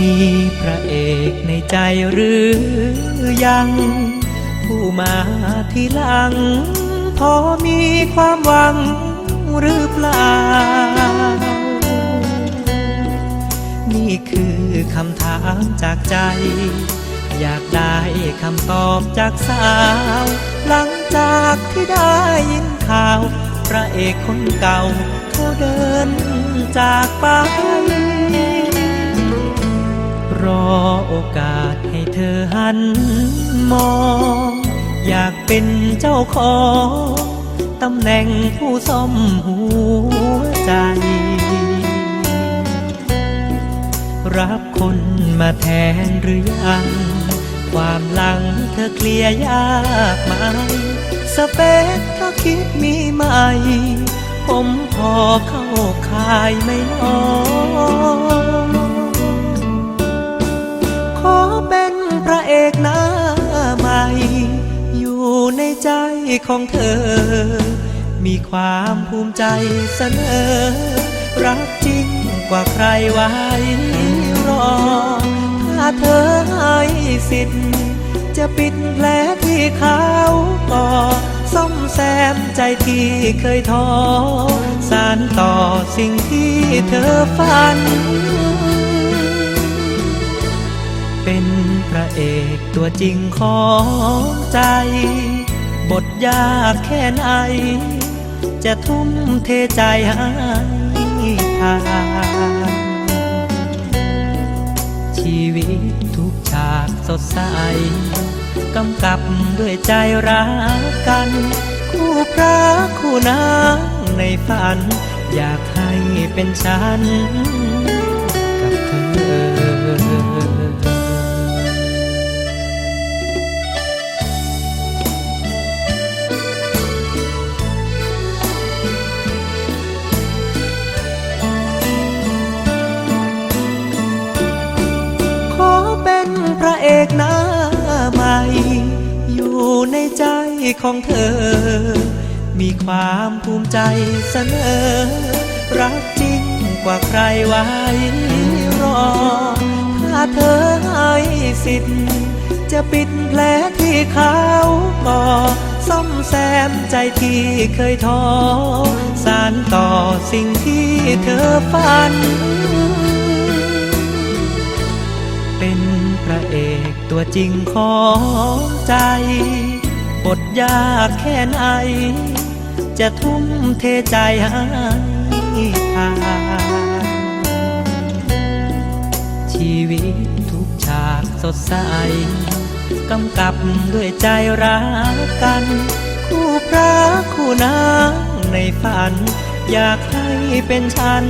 มีพระเอกในใจหรือยัง ผู้มาทีหลัง พอมีความหวังหรือเปล่า นี่คือคำถามจากใจ อยากได้คำตอบจากสาว หลังจากที่ได้ยินข่าว พระเอกคนเก่าเขาเดินจากไป หันมอง อยากเป็นเจ้าของตำแหน่งผู้ซ่อมหัวใจ รับคนมาแทนหรือยัง ความหลังเธอเคลียร์ยากไหมสเปคเธอคิดมีไหม ผมพอเข้าคายไม่น้อย ของเธอ มีความภูมิใจเสนอ รักจริงกว่าใครไว้รอ ถ้าเธอให้สิทธิ์จะปิดแผลที่เขาก่อซ่อมแซมใจที่เคยท้อสารต่อสิ่งที่เธอฝัน เป็นพระเอกตัวจริงของใจ บทยากแค่ไหน จะทุ่มเทใจให้ทานชีวิตทุกฉากสดใส กำกับด้วยใจรักกัน คู่พระคู่นางในฝัน อยากให้เป็นฉัน พระเอกหน้าใหม่ อยู่ในใจของเธอ มีความภูมิใจเสนอ รักจริงกว่าใครไว้รอ ถ้าเธอให้สิทธิ์ จะปิดแผลที่เขาก่อซ่อมแซมใจที่เคยท้อ สารต่อสิ่งที่เธอฝัน เป็นพระเอกตัวจริงของใจ บทยากแค่ไหน จะทุ่มเทใจให้ทานชีวิตทุกฉากสดใส กำกับด้วยใจรักกัน คู่พระคู่นางในฝัน อยากให้เป็นฉัน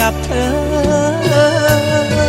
กับเธอ